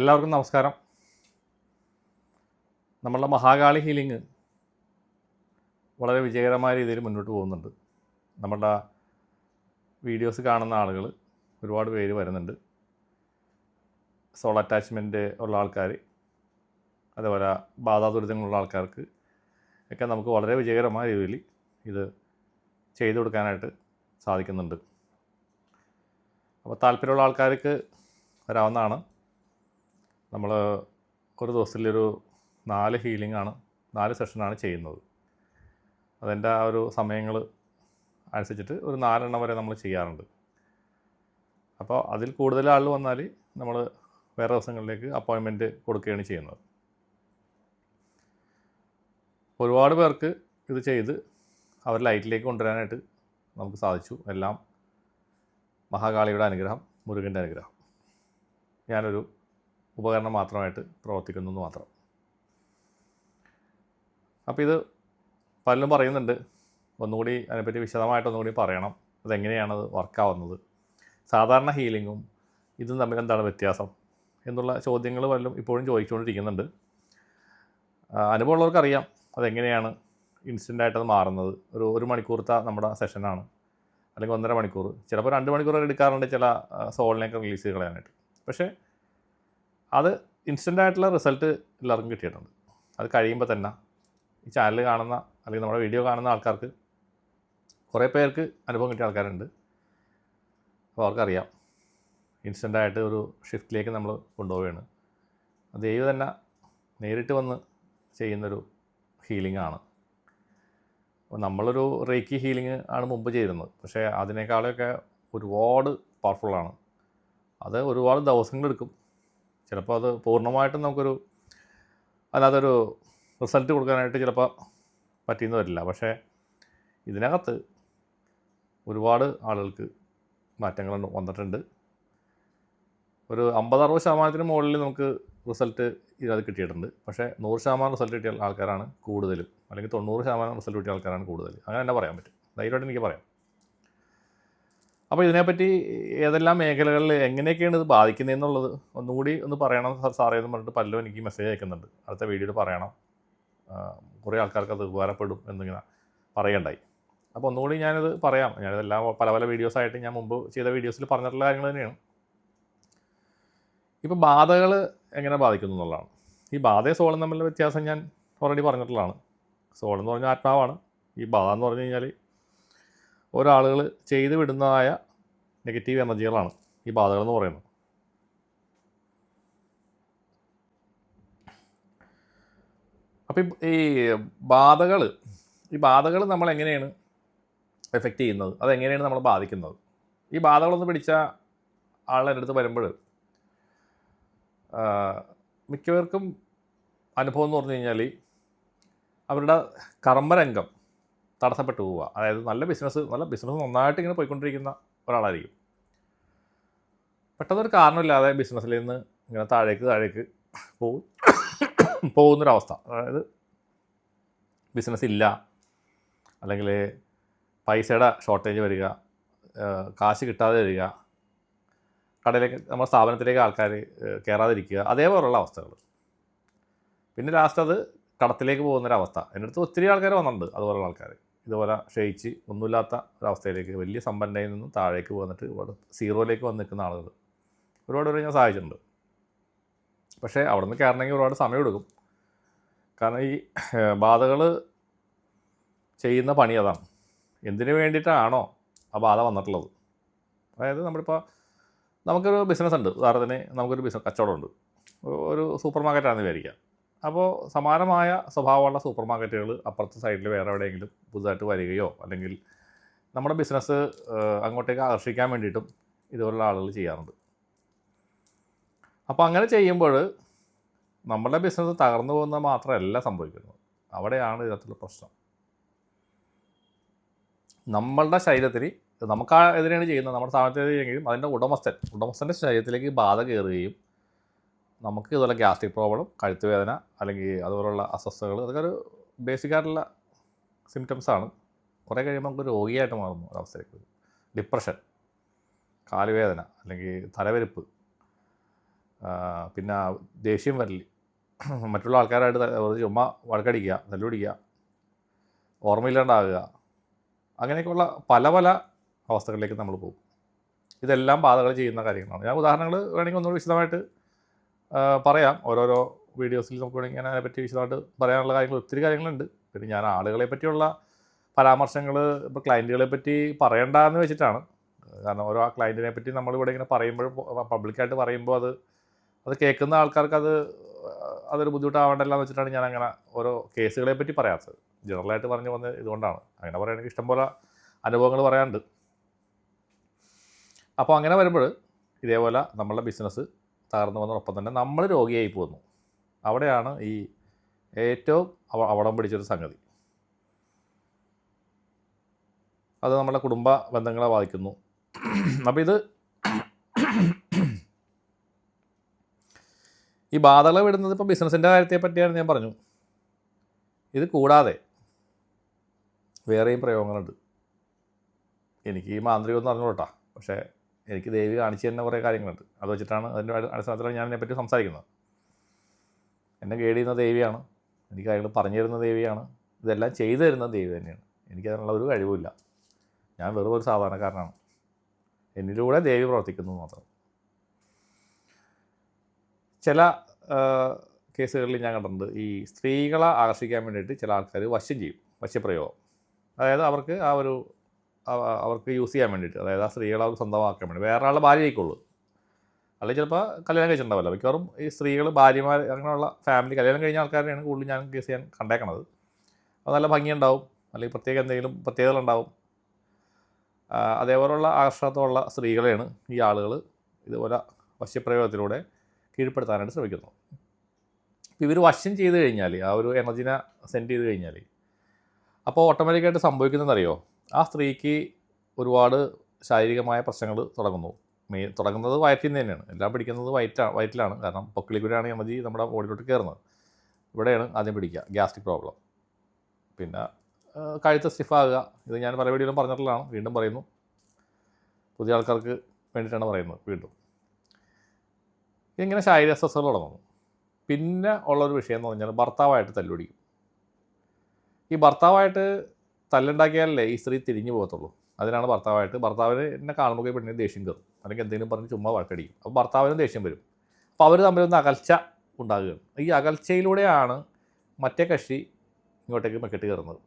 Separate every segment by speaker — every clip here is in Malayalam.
Speaker 1: എല്ലാവർക്കും നമസ്കാരം. നമ്മളുടെ മഹാകാളി ഹീലിംഗ് വളരെ വിജയകരമായ രീതിയിൽ മുന്നോട്ട് പോകുന്നുണ്ട്. നമ്മളുടെ വീഡിയോസ് കാണുന്ന ആളുകൾ ഒരുപാട് പേര് വരുന്നുണ്ട്. സോൾ അറ്റാച്ച്മെന്റ് ഉള്ള ആൾക്കാർ അതേപോലെ ബാധാദുരിതങ്ങളുള്ള ആൾക്കാർക്ക് ഒക്കെ നമുക്ക് വളരെ വിജയകരമായ രീതിയിൽ ഇത് ചെയ്തു കൊടുക്കാനായിട്ട് സാധിക്കുന്നുണ്ട്. അപ്പോൾ താല്പര്യമുള്ള ആൾക്കാർക്ക് വരാവുന്നതാണ്. നമ്മൾ ഒരു ദിവസത്തിലൊരു നാല് ഹീലിംഗ് ആണ് നാല് സെഷനാണ് ചെയ്യുന്നത്. അതിന്റെ ആ ഒരു സമയങ്ങൾ അനുസരിച്ചിട്ട് ഒരു നാലെണ്ണം വരെ നമ്മൾ ചെയ്യാറുണ്ട്. അപ്പോൾ അതിൽ കൂടുതൽ ആൾ വന്നാൽ നമ്മൾ വേറെ ദിവസങ്ങളിലേക്ക് അപ്പോയിൻമെന്റ് കൊടുക്കുകയാണ് ചെയ്യുന്നത്. ഒരുപാട് പേർക്ക് ഇത് ചെയ്ത് അവർ ലൈറ്റിലേക്ക് കൊണ്ടുവരാനായിട്ട് നമുക്ക് സാധിച്ചു. എല്ലാം മഹാകാളിയുടെ അനുഗ്രഹം മുരുകന്റെ അനുഗ്രഹം. ഞാനൊരു ഉപകരണം മാത്രമായിട്ട് പ്രവർത്തിക്കുന്നു എന്ന് മാത്രം. അപ്പോൾ ഇത് പലരും പറയുന്നുണ്ട് ഒന്നുകൂടി അതിനെപ്പറ്റി വിശദമായിട്ട് ഒന്നുകൂടി പറയണം. അതെങ്ങനെയാണത് അത് വർക്കാവുന്നത് സാധാരണ ഹീലിങ്ങും ഇതും തമ്മിൽ എന്താണ് വ്യത്യാസം? എന്നുള്ള ചോദ്യങ്ങൾ പലരും ഇപ്പോഴും ചോദിച്ചുകൊണ്ടിരിക്കുന്നുണ്ട്. അനുഭവമുള്ളവർക്കറിയാം അതെങ്ങനെയാണ് ഇൻസ്റ്റന്റായിട്ട് അത് മാറുന്നത്. ഒരു ഒരു മണിക്കൂറത്തെ നമ്മുടെ സെഷനാണ് അല്ലെങ്കിൽ ഒന്നര മണിക്കൂർ. ചിലപ്പോൾ രണ്ട് മണിക്കൂർ എടുക്കാറുണ്ട് ചില സോളിനെയൊക്കെ റിലീസ് ചെയ്ത് കളയാനായിട്ട്. പക്ഷേ അത് ഇൻസ്റ്റന്റ് ആയിട്ടുള്ള റിസൾട്ട് എല്ലാവർക്കും കിട്ടിയിട്ടുണ്ട്. അത് കഴിയുമ്പോൾ തന്നെ ഈ ചാനൽ കാണുന്ന അല്ലെങ്കിൽ നമ്മുടെ വീഡിയോ കാണുന്ന ആൾക്കാർക്ക് കുറേ പേർക്ക് അനുഭവം കിട്ടിയ ആൾക്കാരുണ്ട്. അപ്പോൾ അവർക്കറിയാം. ഇൻസ്റ്റന്റായിട്ട് ഒരു ഷിഫ്റ്റിലേക്ക് നമ്മൾ കൊണ്ടുപോവുകയാണ്. അത് ദൈവം തന്നെ നേരിട്ട് വന്ന് ചെയ്യുന്നൊരു ഹീലിംഗ് ആണ്. അപ്പോൾ നമ്മളൊരു റേക്കി ഹീലിംഗ് ആണ് മുമ്പ് ചെയ്തിരുന്നത്. പക്ഷേ അതിനേക്കാളൊക്കെ ഒരുപാട് പവർഫുള്ളാണ് അത് ഒരുപാട് ദിവസങ്ങളെടുക്കും. ചിലപ്പോൾ അത് പൂർണമായിട്ടും നമുക്കൊരു അല്ലാതൊരു റിസൾട്ട് കൊടുക്കാനായിട്ട് ചിലപ്പോൾ പറ്റിയെന്ന് വരില്ല. പക്ഷേ ഇതിനകത്ത് ഒരുപാട് ആളുകൾക്ക് മാറ്റങ്ങൾ വന്നിട്ടുണ്ട്. ഒരു അമ്പത് അറുപത് ശതമാനത്തിന് മുകളിൽ നമുക്ക് റിസൾട്ട് ഇതിനകത്ത് കിട്ടിയിട്ടുണ്ട്. പക്ഷേ നൂറ് ശതമാനം റിസൾട്ട് കിട്ടിയ ആൾക്കാരാണ് കൂടുതലും. അല്ലെങ്കിൽ തൊണ്ണൂറ് ശതമാനം റിസൾട്ട് കിട്ടിയ ആൾക്കാരാണ് കൂടുതൽ. അങ്ങനെ തന്നെ പറയാൻ പറ്റും. ധൈര്യമായിട്ട് എനിക്ക് പറയാം. അപ്പോൾ ഇതിനെപ്പറ്റി ഏതെല്ലാം മേഖലകളിൽ എങ്ങനെയൊക്കെയാണ് ഇത് ബാധിക്കുന്നത് എന്നുള്ളത് ഒന്നുകൂടി ഒന്ന് പറയണം സാർ സാറേ എന്ന് പറഞ്ഞിട്ട് പലരും എനിക്ക് മെസ്സേജ് അയക്കുന്നുണ്ട്. അടുത്ത വീഡിയോയിൽ പറയണം. കുറേ ആൾക്കാർക്ക് അത് ഉപകാരപ്പെടും എന്നിങ്ങനെ പറയണ്ടായി. അപ്പോൾ ഒന്നുകൂടി ഞാനിത് പറയാം. ഞാനിതെല്ലാം പല പല വീഡിയോസായിട്ട് ഞാൻ മുമ്പ് ചെയ്ത വീഡിയോസിൽ പറഞ്ഞിട്ടുള്ള കാര്യങ്ങൾ തന്നെയാണ്. ഇപ്പോൾ ബാധകൾ എങ്ങനെ ബാധിക്കുന്നു എന്നുള്ളതാണ്. ഈ ബാധയും സോളും തമ്മിലുള്ള വ്യത്യാസം ഞാൻ ഓൾറെഡി പറഞ്ഞിട്ടുള്ളതാണ്. സോൾ എന്ന് പറഞ്ഞാൽ ആത്മാവാണ്. ഈ ബാധ എന്ന് പറഞ്ഞു കഴിഞ്ഞാൽ ഓരോ ആളുകൾ ചെയ്ത് വിടുന്നതായ നെഗറ്റീവ് എനർജികളാണ് ഈ ബാധകൾ എന്ന് പറയുന്നത്. അപ്പോൾ ഈ ബാധകൾ ഈ ബാധകൾ നമ്മൾ എങ്ങനെയാണ് എഫക്റ്റ് ചെയ്യുന്നത്? അതെങ്ങനെയാണ് നമ്മൾ ബാധിക്കുന്നത്? ഈ ബാധകളൊന്ന് പിടിച്ച ആളുടെ അടുത്ത് വരുമ്പോൾ മിക്കവർക്കും അനുഭവം എന്ന് പറഞ്ഞു കഴിഞ്ഞാൽ അവരുടെ കർമ്മരംഗം തടസ്സപ്പെട്ടു പോവുക. അതായത് നല്ല ബിസിനസ് നല്ല ബിസിനസ് നന്നായിട്ട് ഇങ്ങനെ പോയിക്കൊണ്ടിരിക്കുന്ന ഒരാളായിരിക്കും. പെട്ടെന്നൊരു കാരണമില്ലാതെ ബിസിനസ്സിൽ നിന്ന് ഇങ്ങനെ താഴേക്ക് താഴേക്ക് പോകും പോകുന്നൊരവസ്ഥ. അതായത് ബിസിനസ് ഇല്ല. അല്ലെങ്കിൽ പൈസയുടെ ഷോർട്ടേജ് വരിക കാശ് കിട്ടാതെ വരിക കടയിലേക്ക് നമ്മുടെ സ്ഥാപനത്തിലേക്ക് ആൾക്കാർ കയറാതിരിക്കുക അതേപോലുള്ള അവസ്ഥകൾ പിന്നെ ലാസ്റ്റ് അത് കടത്തിലേക്ക് പോകുന്നൊരവസ്ഥ. എന്റെ അടുത്ത് ഒത്തിരി ആൾക്കാർ വന്നിട്ടുണ്ട് അതുപോലുള്ള ആൾക്കാർ ഇതുപോലെ ക്ഷയിച്ച് ഒന്നുമില്ലാത്ത ഒരവസ്ഥയിലേക്ക് വലിയ സമ്പന്നയിൽ നിന്നും താഴേക്ക് വന്നിട്ട് ഇവിടെ സീറോയിലേക്ക് വന്ന് നിൽക്കുന്ന ആളുകൾ ഒരുപാട് പേരെ ഞാൻ സഹായിച്ചിട്ടുണ്ട്. പക്ഷേ അവിടെ നിന്ന് കയറണമെങ്കിൽ ഒരുപാട് സമയമെടുക്കും കാരണം ഈ ബാധകൾ ചെയ്യുന്ന പണി അതാണ്. എന്തിനു വേണ്ടിയിട്ടാണോ ആ ബാധ വന്നിട്ടുള്ളത്? അതായത് നമ്മളിപ്പോൾ നമുക്കൊരു ബിസിനസ് ഉണ്ട് ഉദാഹരണത്തിന് നമുക്കൊരു ബിസിനസ് കച്ചവടമുണ്ട്. ഒരു സൂപ്പർ മാർക്കറ്റാണെന്ന് വിചാരിക്കുക അപ്പോൾ സമാനമായ സ്വഭാവമുള്ള സൂപ്പർ മാർക്കറ്റുകൾ അപ്പുറത്തെ സൈഡിൽ വേറെ എവിടെയെങ്കിലും പുതുതായിട്ട് വരികയോ അല്ലെങ്കിൽ നമ്മുടെ ബിസിനസ് അങ്ങോട്ടേക്ക് ആകർഷിക്കാൻ വേണ്ടിയിട്ടും ഇതുപോലുള്ള ആളുകൾ ചെയ്യാറുണ്ട്. അപ്പോൾ അങ്ങനെ ചെയ്യുമ്പോൾ നമ്മുടെ ബിസിനസ് തകർന്നു പോകുന്ന മാത്രമല്ല സംഭവിക്കുന്നത്. അവിടെയാണ് ഇതിനകത്തുള്ള പ്രശ്നം. നമ്മളുടെ ശരീരത്തിൽ നമുക്ക് എതിരെയാണ് ചെയ്യുന്നത്. നമ്മുടെ സ്ഥാപനത്തിൽ ചെയ്യുമെങ്കിലും അതിന്റെ ഉടമസ്ഥൻ ഉടമസ്ഥന്റെ ശരീരത്തിലേക്ക് ബാധ കയറുകയും നമുക്ക് ഇതുപോലെ ഗ്യാസ്ട്രിക് പ്രോബ്ലം കഴുത്ത് വേദന അല്ലെങ്കിൽ അതുപോലുള്ള അസ്വസ്ഥതകൾ അതൊക്കെ ഒരു ബേസിക് ആയിട്ടുള്ള സിംറ്റംസ് ആണ്. കുറേ കഴിയുമ്പോൾ നമുക്ക് രോഗിയായിട്ട് മാറുന്നു ഒരവസ്ഥയിലേക്ക് ഡിപ്രഷൻ കാലുവേദന അല്ലെങ്കിൽ തലവെരുപ്പ് പിന്നെ ദേഷ്യം വരൽ മറ്റുള്ള ആൾക്കാരായിട്ട് ചുമ്മ വഴക്കടിക്കുക തല്ലുപിടിക്കുക ഓർമ്മയില്ലാണ്ടാകുക അങ്ങനെയൊക്കെയുള്ള പല പല അവസ്ഥകളിലേക്ക് നമ്മൾ പോകും. ഇതെല്ലാം ബാധകൾ ചെയ്യുന്ന കാര്യങ്ങളാണ്. ഞാൻ ഉദാഹരണങ്ങൾ വേണമെങ്കിൽ ഒന്നുകൂടി വിശദമായിട്ട് പറയാം. ഓരോരോ വീഡിയോസിൽ നമുക്ക് വേണമെങ്കിൽ ഞാൻ അതിനെപ്പറ്റി വിശദമായിട്ട് പറയാനുള്ള കാര്യങ്ങൾ ഒത്തിരി കാര്യങ്ങളുണ്ട്. പിന്നെ ഞാൻ ആളുകളെ പറ്റിയുള്ള പരാമർശങ്ങൾ ഇപ്പോൾ ക്ലയന്റുകളെ പറ്റി പറയണ്ടെന്ന് വെച്ചിട്ടാണ്. കാരണം ഓരോ ക്ലയന്റിനെ പറ്റി നമ്മളിവിടെ ഇങ്ങനെ പറയുമ്പോൾ പബ്ലിക്കായിട്ട് പറയുമ്പോൾ അത് അത് കേൾക്കുന്ന ആൾക്കാർക്ക് അത് അതൊരു ബുദ്ധിമുട്ടാവണ്ടല്ലോ എന്ന് വെച്ചിട്ടാണ് ഞാൻ അങ്ങനെ ഓരോ കേസുകളെ പറ്റി പറയാത്തത്. ജനറലായിട്ട് പറഞ്ഞു വന്ന ഇതുകൊണ്ടാണ്. അങ്ങനെ പറയുകയാണെങ്കിൽ ഇഷ്ടംപോലെ അനുഭവങ്ങൾ പറയാനുണ്ട്. അപ്പോൾ അങ്ങനെ വരുമ്പോൾ ഇതേപോലെ നമ്മളുടെ ബിസിനസ് തകർന്നു വന്നതോടൊപ്പം തന്നെ നമ്മൾ രോഗിയായി പോന്നു അവിടെയാണ് ഈ ഏറ്റവും അവടം പിടിച്ചൊരു സംഗതി. അത് നമ്മുടെ കുടുംബ ബന്ധങ്ങളെ ബാധിക്കുന്നു. അപ്പോൾ ഇത് ഈ ബാധകൾ വിടുന്നത് ഇപ്പോൾ ബിസിനസ്സിന്റെ കാര്യത്തെ പറ്റിയാണ് ഞാൻ പറഞ്ഞു. ഇത് കൂടാതെ വേറെയും പ്രയോഗങ്ങളുണ്ട്. എനിക്ക് ഈ മാന്ത്രികം എന്ന് അറിഞ്ഞോട്ടാ പക്ഷേ എനിക്ക് ദേവി കാണിച്ചു തരുന്ന കുറേ കാര്യങ്ങളുണ്ട്. അത് വെച്ചിട്ടാണ് അതിന്റെ അടിസ്ഥാനത്തിലാണ് ഞാൻ ഇതിനെപ്പറ്റി സംസാരിക്കുന്നത്. എന്നെ ഗൈഡ് ചെയ്യുന്ന ദേവിയാണ്. എനിക്ക് കാര്യങ്ങൾ പറഞ്ഞു തരുന്ന ദേവിയാണ്. ഇതെല്ലാം ചെയ്തു തരുന്ന ദേവി തന്നെയാണ്. എനിക്കതിനുള്ള ഒരു കഴിവുമില്ല. ഞാൻ വെറും ഒരു സാധാരണക്കാരനാണ്. എന്നിലൂടെ ദേവി പ്രവർത്തിക്കുന്നു മാത്രം. ചില കേസുകളിൽ ഞാൻ കണ്ടിട്ടുണ്ട്. ഈ സ്ത്രീകളെ ആകർഷിക്കാൻ വേണ്ടിയിട്ട് ചില ആൾക്കാർ വശം ചെയ്യും. വശ്യപ്രയോഗം അതായത് അവർക്ക് ആ ഒരു അവർക്ക് യൂസ് ചെയ്യാൻ വേണ്ടിയിട്ട്. അതായത് ആ സ്ത്രീകളെ അവർക്ക് സ്വന്തമാക്കാൻ വേണ്ടി. വേറെ ആളുടെ ഭാര്യ ആയിക്കോളൂ അല്ലെങ്കിൽ ചിലപ്പോൾ കല്യാണം കഴിച്ചിട്ടുണ്ടാവില്ല. മിക്കവാറും ഈ സ്ത്രീകൾ ഭാര്യമാർ അങ്ങനെയുള്ള ഫാമിലി കല്യാണം കഴിഞ്ഞ ആൾക്കാരെയാണ് കൂടുതൽ ഞാൻ കേസ് ചെയ്യാൻ കണ്ടേക്കണത്. അപ്പോൾ നല്ല ഭംഗിയുണ്ടാവും. അല്ലെങ്കിൽ പ്രത്യേക എന്തെങ്കിലും പ്രത്യേകതകൾ ഉണ്ടാവും. അതേപോലെയുള്ള ആകർഷണത്തോടുള്ള സ്ത്രീകളെയാണ് ഈ ആളുകൾ ഇതുപോലെ വശ്യപ്രയോഗത്തിലൂടെ കീഴ്പ്പെടുത്താനായിട്ട് ശ്രമിക്കുന്നത്. ഇവർ വശം ചെയ്ത് കഴിഞ്ഞാൽ ആ ഒരു എനർജിനെ സെൻഡ് ചെയ്ത് കഴിഞ്ഞാൽ അപ്പോൾ ഓട്ടോമാറ്റിക്കായിട്ട് സംഭവിക്കുന്നതെന്നറിയോ ആ സ്ത്രീക്ക് ഒരുപാട് ശാരീരികമായ പ്രശ്നങ്ങൾ തുടങ്ങുന്നു. മെയിൻ തുടങ്ങുന്നത് വയറ്റിൽ നിന്ന് തന്നെയാണ്. എല്ലാം പിടിക്കുന്നത് വയറ്റാണ് വയറ്റിലാണ്. കാരണം പൊക്കിളിക്കൂടെയാണ് യമതി നമ്മുടെ ബോഡിയിലോട്ട് കയറുന്നത്. ഇവിടെയാണ് ആദ്യം പിടിക്കുക. Gastric problem. പിന്നെ കഴുത്ത് സ്റ്റിഫാകുക ഇത് ഞാൻ പല വീഡിയോയിലും പറഞ്ഞിട്ടുള്ളതാണ്. വീണ്ടും പറയുന്നു. പുതിയ ആൾക്കാർക്ക് വേണ്ടിയിട്ടാണ് പറയുന്നത് വീണ്ടും. ഇങ്ങനെ ശാരീരിക അസ്വസ്ഥതകൾ തുടങ്ങുന്നു. പിന്നെ ഉള്ളൊരു വിഷയം എന്ന് പറഞ്ഞാൽ ഭർത്താവായിട്ട് തല്ലുപിടിക്കും. ഈ ഭർത്താവായിട്ട് തല്ലുണ്ടാക്കിയാലല്ലേ ഈ സ്ത്രീ തിരിഞ്ഞു പോകത്തുള്ളൂ. അതിനാണ് ഭർത്താവായിട്ട് ഭർത്താവിന് എന്നെ കാണുമ്പോൾ പെണ്ണിനെ ദേഷ്യം കയറും. അല്ലെങ്കിൽ എന്തെങ്കിലും പറഞ്ഞ് ചുമ്മാ വഴക്കടിക്കും. അപ്പോൾ ഭർത്താവിനും ദേഷ്യം വരും. അപ്പോൾ അവർ തമ്മിലൊന്ന് അകൽച്ച ഉണ്ടാകുകയാണ്. ഈ അകൽച്ചയിലൂടെയാണ് മറ്റേ കക്ഷി ഇങ്ങോട്ടേക്ക് മെക്കെട്ട് കയറുന്നത്.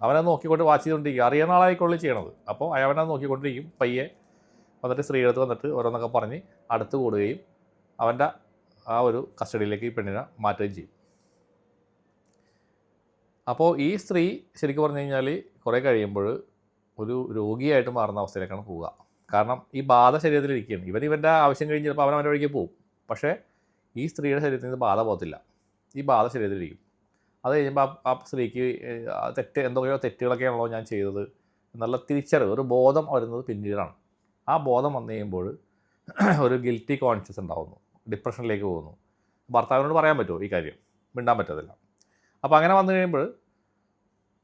Speaker 1: അവനെ നോക്കിക്കൊണ്ട് വാച്ച് ചെയ്തുകൊണ്ടിരിക്കുക. അറിയുന്ന ആളായിക്കൊള്ളി ചെയ്യണത്. അപ്പോൾ അവനെ നോക്കിക്കൊണ്ടിരിക്കും. പയ്യെ വന്നിട്ട് സ്ത്രീയെടുത്ത് വന്നിട്ട് ഓരോന്നൊക്കെ പറഞ്ഞ് അടുത്ത് കൂടുകയും അവന്റെ ആ ഒരു കസ്റ്റഡിയിലേക്ക് ഈ പെണ്ണിനെ മാറ്റുകയും ചെയ്യും. അപ്പോൾ ഈ സ്ത്രീ ശരിക്കും പറഞ്ഞു കഴിഞ്ഞാൽ കുറേ കഴിയുമ്പോൾ ഒരു രോഗിയായിട്ട് മാറുന്ന അവസ്ഥയിലേക്കാണ് പോവുക. കാരണം ഈ ബാധ ശരീരത്തിലിരിക്കുകയാണ്. ഇവൻ ഇവന്റെ ആവശ്യം കഴിഞ്ഞ് ചിലപ്പോൾ അവൻ അവന്റെ വഴിക്ക് പോകും പക്ഷേ ഈ സ്ത്രീയുടെ ശരീരത്തിൽ നിന്ന് ബാധ പോകത്തില്ല. ഈ ബാധ ശരീരത്തിലിരിക്കും. അത് കഴിയുമ്പോൾ ആ- സ്ത്രീക്ക് തെറ്റ് എന്തൊക്കെയോ തെറ്റുകളൊക്കെയാണല്ലോ ഞാൻ ചെയ്തത്. എന്നുള്ള തിരിച്ചറിവ് ഒരു ബോധം വരുന്നത് പിന്നീടാണ്. ആ ബോധം വന്നു കഴിയുമ്പോൾ ഒരു ഗിൽറ്റി കോൺഷ്യസ് ഉണ്ടാവുന്നു. ഡിപ്രഷനിലേക്ക് പോകുന്നു. ഭർത്താവിനോട് പറയാൻ പറ്റുമോ ഈ കാര്യം? മിണ്ടാൻ പറ്റത്തില്ല. അപ്പോൾ അങ്ങനെ വന്നു കഴിയുമ്പോൾ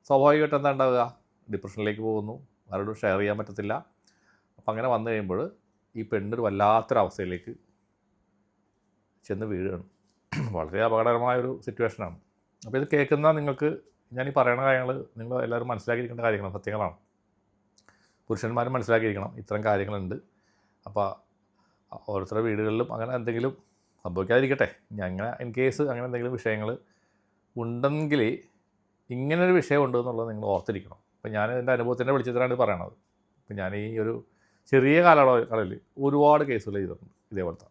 Speaker 1: സ്വാഭാവികമായിട്ട് എന്താ ഉണ്ടാവുക? ഡിപ്രഷനിലേക്ക് പോകുന്നു. ആരോടും ഷെയർ ചെയ്യാൻ പറ്റത്തില്ല. അപ്പോൾ അങ്ങനെ വന്നു കഴിയുമ്പോൾ ഈ പെണ്ണൊരു വല്ലാത്തൊരവസ്ഥയിലേക്ക് ചെന്ന് വീഴുകയാണ്. വളരെ അപകടകരമായൊരു സിറ്റുവേഷനാണ് അപ്പോൾ ഇത് കേൾക്കുന്ന നിങ്ങൾക്ക് ഞാൻ ഈ പറയുന്ന കാര്യങ്ങൾ നിങ്ങൾ എല്ലാവരും മനസ്സിലാക്കിയിരിക്കേണ്ട കാര്യങ്ങളാണ് സത്യങ്ങളാണ്. പുരുഷന്മാരും മനസ്സിലാക്കിയിരിക്കണം ഇത്തരം കാര്യങ്ങളുണ്ട്. അപ്പോൾ ഓരോരുത്തരുടെ വീടുകളിലും അങ്ങനെ എന്തെങ്കിലും സംഭവിക്കാതിരിക്കട്ടെ. അങ്ങനെ ഇൻ കേസ് അങ്ങനെ എന്തെങ്കിലും വിഷയങ്ങൾ ഉണ്ടെങ്കിൽ ഇങ്ങനൊരു വിഷയം ഉണ്ട് എന്നുള്ളത് നിങ്ങൾ ഓർത്തിരിക്കണം. അപ്പം ഞാൻ എന്റെ അനുഭവത്തിന്റെ വെളിച്ചത്തിലാണ് പറയണത്. അപ്പം ഞാൻ ഈ ഒരു ചെറിയ കാലയളവിൽ ഒരുപാട് കേസുകൾ ചെയ്തിട്ടുണ്ട് ഇതേപോലത്തെ.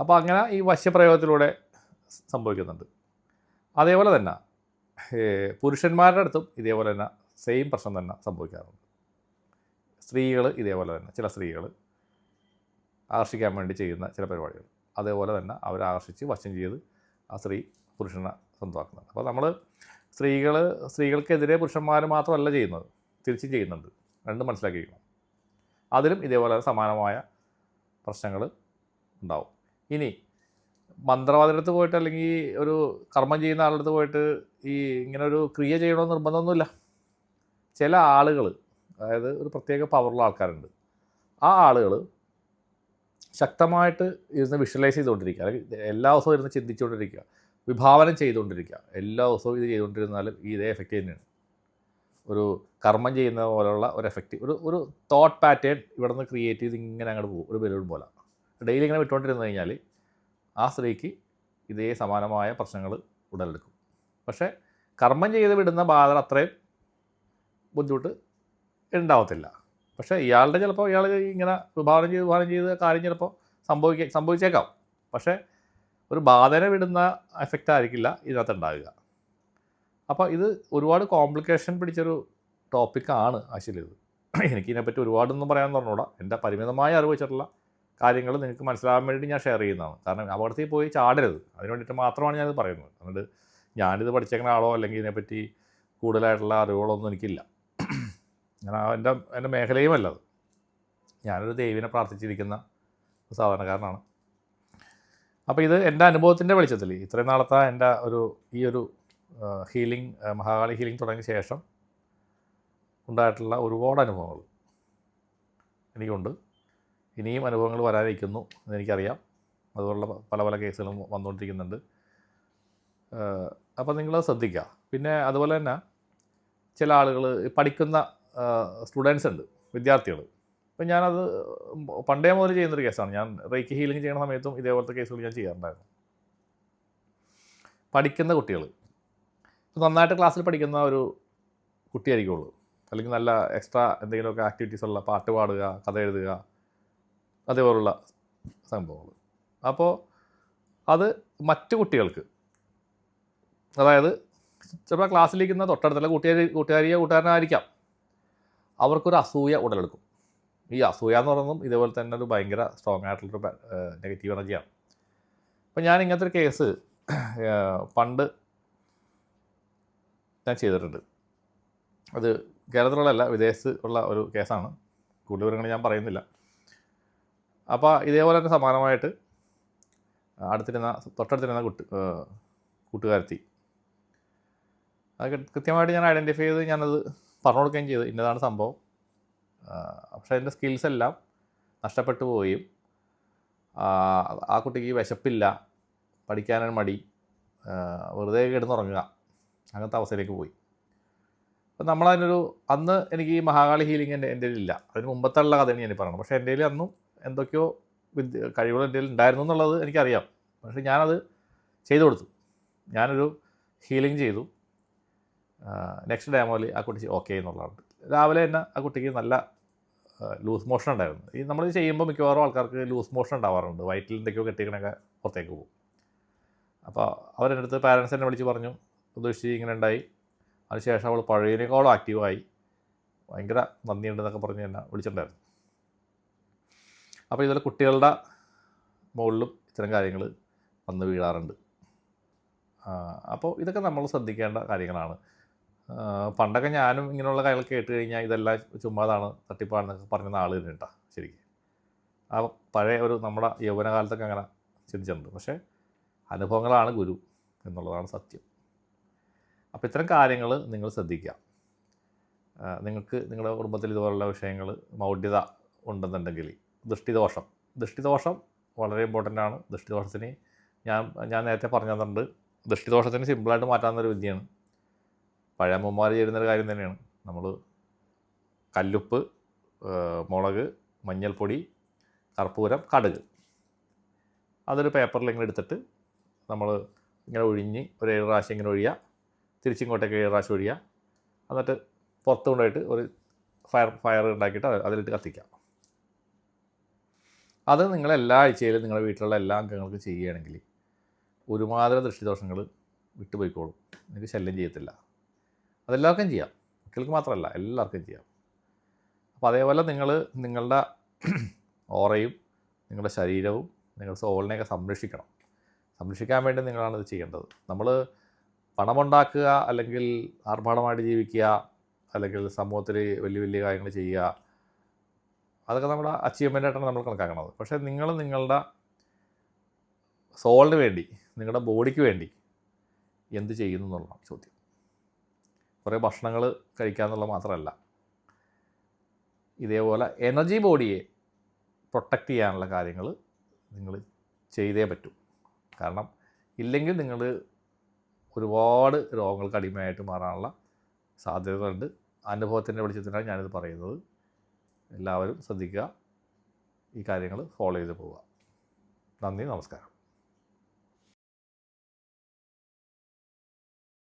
Speaker 1: അപ്പോൾ അങ്ങനെ ഈ വശ്യപ്രയോഗത്തിലൂടെ സംഭവിക്കുന്നുണ്ട്. അതേപോലെ തന്നെ പുരുഷന്മാരുടെ അടുത്തും ഇതേപോലെ തന്നെ സെയിം പ്രശ്നം തന്നെ സംഭവിക്കാറുണ്ട്. സ്ത്രീകൾ ഇതേപോലെ തന്നെ ചില സ്ത്രീകൾ ആകർഷിക്കാൻ വേണ്ടി ചെയ്യുന്ന ചില പരിപാടികൾ. അതേപോലെ തന്നെ അവരെ ആകർഷിച്ച് വശം ചെയ്ത് ആ സ്ത്രീ പുരുഷനെ സ്വന്തമാക്കുന്നുണ്ട് അപ്പോൾ നമ്മൾ സ്ത്രീകൾ സ്ത്രീകൾക്കെതിരെ പുരുഷന്മാർ മാത്രമല്ല ചെയ്യുന്നത്. തിരിച്ചും ചെയ്യുന്നുണ്ട്. രണ്ടും മനസ്സിലാക്കിയിരിക്കണം. അതിലും ഇതേപോലെ സമാനമായ പ്രശ്നങ്ങൾ ഉണ്ടാവും. ഇനി മന്ത്രവാദിയുടെ പോയിട്ട് അല്ലെങ്കിൽ ഒരു കർമ്മം ചെയ്യുന്ന ആളുടെ അടുത്ത് പോയിട്ട് ഈ ഇങ്ങനെ ഒരു ക്രിയ ചെയ്യണമെന്ന് നിർബന്ധമൊന്നുമില്ല. ചില ആളുകൾ അതായത് ഒരു പ്രത്യേക പവറുള്ള ആൾക്കാരുണ്ട്. ആ ആളുകൾ ശക്തമായിട്ട് ഇരുന്ന് വിഷ്വലൈസ് ചെയ്തുകൊണ്ടിരിക്കുക. അല്ലെങ്കിൽ എല്ലാ ദിവസവും ഇരുന്ന് ചിന്തിച്ചുകൊണ്ടിരിക്കുക. വിഭാവനം ചെയ്തുകൊണ്ടിരിക്കുക. എല്ലാ ദിവസവും ഇത് ചെയ്തുകൊണ്ടിരുന്നാലും ഈ ഇതേ എഫക്റ്റ് തന്നെയാണ്. ഒരു കർമ്മം ചെയ്യുന്ന പോലുള്ള ഒരു എഫക്റ്റ് ഒരു ഒരു തോട്ട് പാറ്റേൺ ഇവിടെ നിന്ന് ക്രിയേറ്റ് ചെയ്ത് ഇങ്ങനെ അങ്ങോട്ട് പോകും. ഒരു ബലൂൺ പോലെ. ഡെയിലി ഇങ്ങനെ വിട്ടുകൊണ്ടിരുന്നു കഴിഞ്ഞാൽ ആ സ്ത്രീക്ക് ഇതേ സമാനമായ പ്രശ്നങ്ങൾ ഉടലെടുക്കും. പക്ഷേ കർമ്മം ചെയ്ത് വിടുന്ന ബാധ അത്രയും ബുദ്ധിമുട്ട് ഉണ്ടാവത്തില്ല. പക്ഷേ ഇയാളുടെ ചിലപ്പോൾ ഇയാൾ ഇങ്ങനെ വിഭാവനം ചെയ്ത് വിഭാവനം ചെയ്ത് കാര്യം ചിലപ്പോൾ സംഭവിക്ക സംഭവിച്ചേക്കാം. പക്ഷേ ഒരു ബാധന വിടുന്ന എഫക്റ്റ് ആയിരിക്കില്ല ഇതിനകത്ത് ഉണ്ടാവുക. അപ്പോൾ ഇത് ഒരുപാട് കോംപ്ലിക്കേഷൻ പിടിച്ചൊരു ടോപ്പിക്കാണ് ആക്ച്വലി ഇത്. എനിക്കിതിനെപ്പറ്റി ഒരുപാടൊന്നും പറയാൻ തുടങ്ങൂടാ എന്റെ പരിമിതമായ അറിവ് വെച്ചിട്ടുള്ള കാര്യങ്ങൾ നിങ്ങൾക്ക് മനസ്സിലാകാൻ വേണ്ടി ഞാൻ ഷെയർ ചെയ്യുന്നതാണ്. കാരണം അപകടത്തിൽ പോയി ചാടരുത്. അതിന് വേണ്ടിയിട്ട് മാത്രമാണ് ഞാനിത് പറയുന്നത്. അതുകൊണ്ട് ഞാനിത് പഠിച്ചേക്കുന്ന ആളോ അല്ലെങ്കിൽ ഇതിനെപ്പറ്റി കൂടുതലായിട്ടുള്ള അറിവുകളൊന്നും എനിക്കില്ല. ഞാൻ എന്റെ എന്റെ മേഖലയും അല്ലത് ഞാനൊരു ദൈവിനെ പ്രാർത്ഥിച്ചിരിക്കുന്ന സാധാരണക്കാരനാണ്. അപ്പോൾ ഇത് എന്റെ അനുഭവത്തിന്റെ വെളിച്ചത്തിൽ ഇത്രയും നാളത്തെ എന്റെ ഒരു ഈ ഒരു ഹീലിംഗ് മഹാകാളി ഹീലിംഗ് തുടങ്ങിയ ശേഷം ഉണ്ടായിട്ടുള്ള ഒരുപാട് അനുഭവങ്ങൾ എനിക്കുണ്ട്. ഇനിയും അനുഭവങ്ങൾ വരാനിരിക്കുന്നു എന്നെനിക്കറിയാം അതുപോലുള്ള പല പല കേസുകളും വന്നുകൊണ്ടിരിക്കുന്നുണ്ട്. അപ്പോൾ നിങ്ങൾ ശ്രദ്ധിക്കുക. പിന്നെ അതുപോലെ തന്നെ ചില ആളുകൾ പഠിക്കുന്ന സ്റ്റുഡൻസ് ഉണ്ട് വിദ്യാർത്ഥികൾ അപ്പം ഞാനത് പണ്ടേ മുതൽ ചെയ്യുന്നൊരു കേസാണ്. ഞാൻ റേക്ക് ഹീലിംഗ് ചെയ്യുന്ന സമയത്തും ഇതേപോലത്തെ കേസുകൾ ഞാൻ ചെയ്യാറുണ്ടായിരുന്നു. പഠിക്കുന്ന കുട്ടികൾ നന്നായിട്ട് ക്ലാസ്സിൽ പഠിക്കുന്ന ഒരു കുട്ടിയായിരിക്കുള്ളൂ. അല്ലെങ്കിൽ നല്ല എക്സ്ട്രാ എന്തെങ്കിലുമൊക്കെ ആക്ടിവിറ്റീസ് ഉള്ള പാട്ട് പാടുക കഥ എഴുതുക അതേപോലുള്ള സംഭവങ്ങൾ അപ്പോൾ അത് മറ്റു കുട്ടികൾക്ക് അതായത് ചിലപ്പോൾ ക്ലാസ്സിലിരിക്കുന്ന തൊട്ടടുത്തുള്ള കൂട്ടുകാരി കൂട്ടുകാരിയോ കൂട്ടുകാരനായിരിക്കാം. അവർക്കൊരു അസൂയ ഉടലെടുക്കും. ഈ അസൂയ എന്ന് പറയുന്നതും ഇതേപോലെ തന്നെ ഒരു ഭയങ്കര സ്ട്രോങ് ആയിട്ടുള്ളൊരു നെഗറ്റീവ് എനർജിയാണ് അപ്പം ഞാൻ ഇങ്ങനത്തെ ഒരു കേസ് പണ്ട് ഞാൻ ചെയ്തിട്ടുണ്ട്. അത് കേരളത്തിലുള്ളതല്ല വിദേശത്ത് ഉള്ള ഒരു കേസാണ് കൂടുതൽ വിവരങ്ങൾ ഞാൻ പറയുന്നില്ല. അപ്പോൾ ഇതേപോലെ തന്നെ സമാനമായിട്ട് അടുത്തിരുന്ന തൊട്ടടുത്തിരുന്ന കുട്ടി കൂട്ടുകാരത്തി. അത് കൃത്യമായിട്ട് ഞാൻ ഐഡന്റിഫൈ ചെയ്ത് ഞാനത് പറഞ്ഞു കൊടുക്കുകയും ചെയ്തു. ഇന്നതാണ് സംഭവം. പക്ഷേ എന്റെ സ്കിൽസ് എല്ലാം നഷ്ടപ്പെട്ടു പോവുകയും ആ കുട്ടിക്ക് വിശപ്പില്ല പഠിക്കാനൊരു മടി വെറുതെ കിടന്നുറങ്ങുക അങ്ങനത്തെ അവസ്ഥയിലേക്ക് പോയി. അപ്പം നമ്മളതിനൊരു അന്ന് എനിക്ക് ഈ മഹാകാളി ഹീലിംഗ് എന്റെ എന്റെ ഇല്ല അതിന് മുമ്പത്തുള്ള കഥയാണ് ഞാൻ പറയണം പക്ഷേ എന്റെ അന്നും എന്തൊക്കെയോ വിദ്യ കഴിവുകൾ എന്റെ ഉണ്ടായിരുന്നു എന്നുള്ളത് എനിക്കറിയാം. പക്ഷേ ഞാനത് ചെയ്തു കൊടുത്തു. ഞാനൊരു ഹീലിംഗ് ചെയ്തു. നെക്സ്റ്റ് ഡേ മുതൽ ആ കുട്ടി ഓക്കെ എന്നുള്ളതാണ്. രാവിലെ തന്നെ ആ കുട്ടിക്ക് നല്ല ലൂസ് മോഷൻ ഉണ്ടായിരുന്നു. ഈ നമ്മൾ ചെയ്യുമ്പോൾ മിക്കവാറും ആൾക്കാർക്ക് ലൂസ് മോഷൻ ഉണ്ടാവാറുണ്ട്. വയറ്റിൽ എന്തൊക്കെയോ കെട്ടിക്കണൊക്കെ പുറത്തേക്ക് പോകും. അപ്പോൾ അവരെന്റെ അടുത്ത് പാരൻസ് എന്നെ വിളിച്ച് പറഞ്ഞു ഉദ്ദേശിച്ച് ഇങ്ങനെ ഉണ്ടായി. അതിനുശേഷം അവൾ പഴയതിനേക്കാളും ആക്റ്റീവായി ഭയങ്കര നന്ദിയുണ്ടെന്നൊക്കെ പറഞ്ഞ് എന്നെ വിളിച്ചിട്ടുണ്ടായിരുന്നു. അപ്പോൾ ഇതുപോലെ കുട്ടികളുടെ മുകളിലും ഇത്തരം കാര്യങ്ങൾ വന്ന് വീഴാറുണ്ട്. അപ്പോൾ ഇതൊക്കെ നമ്മൾ ശ്രദ്ധിക്കേണ്ട കാര്യങ്ങളാണ്. പണ്ടൊക്കെ ഞാനും ഇങ്ങനെയുള്ള കാര്യങ്ങൾ കേട്ട് കഴിഞ്ഞാൽ ഇതെല്ലാം ചുമ്മാതാണ് തട്ടിപ്പാണെന്നൊക്കെ പറഞ്ഞ ആൾ തന്നെ കേട്ടോ ശരിക്കും. ആ പഴയ ഒരു നമ്മുടെ യൗവനകാലത്തൊക്കെ അങ്ങനെ ചിന്തിച്ചിട്ടുണ്ട്. പക്ഷേ അനുഭവങ്ങളാണ് ഗുരു എന്നുള്ളതാണ് സത്യം. അപ്പോൾ ഇത്തരം കാര്യങ്ങൾ നിങ്ങൾ ശ്രദ്ധിക്കുക. നിങ്ങൾക്ക് നിങ്ങളുടെ കുടുംബത്തിൽ ഇതുപോലുള്ള വിഷയങ്ങൾ മൗഢ്യത ഉണ്ടെന്നുണ്ടെങ്കിൽ ദൃഷ്ടിദോഷം. ദൃഷ്ടിദോഷം വളരെ ഇമ്പോർട്ടന്റ് ആണ്. ദൃഷ്ടിദോഷത്തിന് ഞാൻ ഞാൻ നേരത്തെ പറഞ്ഞു തന്നിട്ടുണ്ട് ദൃഷ്ടിദോഷത്തിന് സിമ്പിളായിട്ട് മാറ്റാവുന്നൊരു വിദ്യയാണ് പഴയ ചെയ്യുന്ന ചെയ്യുന്നൊരു കാര്യം തന്നെയാണ്. നമ്മൾ കല്ലുപ്പ് മുളക് മഞ്ഞൾപ്പൊടി കർപ്പൂരം കടുക്. അതൊരു പേപ്പറിൽ ഇങ്ങനെ എടുത്തിട്ട് നമ്മൾ ഇങ്ങനെ ഒഴിഞ്ഞ് ഒരു ഏഴ് പ്രാവശ്യം ഇങ്ങനെ ഒഴിയുക തിരിച്ചിങ്ങോട്ടേക്ക് ഏഴ് പ്രാവശ്യം ഒഴിയുക എന്നിട്ട് പുറത്ത് കൊണ്ടുപോയിട്ട് ഒരു ഫയർ ഫയർ ഉണ്ടാക്കിയിട്ട് അതിലിട്ട് കത്തിക്കാം. അത് നിങ്ങൾ എല്ലാ ആഴ്ചയിലും നിങ്ങളുടെ വീട്ടിലുള്ള എല്ലാ അംഗങ്ങൾക്കും ചെയ്യുകയാണെങ്കിൽ ഒരുമാതിരി ദൃഷ്ടിദോഷങ്ങൾ വിട്ടുപോയിക്കോളും. നിങ്ങൾക്ക് ശല്യം ചെയ്യത്തില്ല. അതെല്ലാവർക്കും ചെയ്യാം. കുട്ടികൾക്ക് മാത്രമല്ല എല്ലാവർക്കും ചെയ്യാം. അപ്പോൾ അതേപോലെ നിങ്ങൾ നിങ്ങളുടെ ഓറയും നിങ്ങളുടെ ശരീരവും നിങ്ങളുടെ സോളിനെയൊക്കെ സംരക്ഷിക്കണം. സംരക്ഷിക്കാൻ വേണ്ടി നിങ്ങളാണ് ഇത് ചെയ്യേണ്ടത്. നമ്മൾ പണമുണ്ടാക്കുക അല്ലെങ്കിൽ ആർഭാടമായിട്ട് ജീവിക്കുക അല്ലെങ്കിൽ സമൂഹത്തിൽ വലിയ വലിയ കാര്യങ്ങൾ ചെയ്യുക അതൊക്കെ നമ്മുടെ അച്ചീവ്മെന്റായിട്ടാണ് നമ്മൾ കണക്കാക്കുന്നത് പക്ഷേ നിങ്ങൾ നിങ്ങളുടെ സോളിന് വേണ്ടി നിങ്ങളുടെ ബോഡിക്ക് വേണ്ടി എന്ത് ചെയ്യുന്നു എന്നുള്ളതാണ് ചോദ്യം. കുറേ ഭക്ഷണങ്ങൾ കഴിക്കുക എന്നുള്ളത് മാത്രമല്ല. ഇതേപോലെ എനർജി ബോഡിയെ പ്രൊട്ടക്റ്റ് ചെയ്യാനുള്ള കാര്യങ്ങൾ നിങ്ങൾ ചെയ്തേ പറ്റൂ. കാരണം ഇല്ലെങ്കിൽ നിങ്ങൾ ഒരുപാട് രോഗങ്ങൾക്ക് അടിമയായിട്ട് മാറാനുള്ള സാധ്യതകളുണ്ട്. അനുഭവത്തിന്റെ വെളിച്ചത്തിനാണ് ഞാനിത് പറയുന്നത്. എല്ലാവരും ശ്രദ്ധിക്കുക. ഈ കാര്യങ്ങൾ ഫോളോ ചെയ്ത് പോവുക. നന്ദി നമസ്കാരം.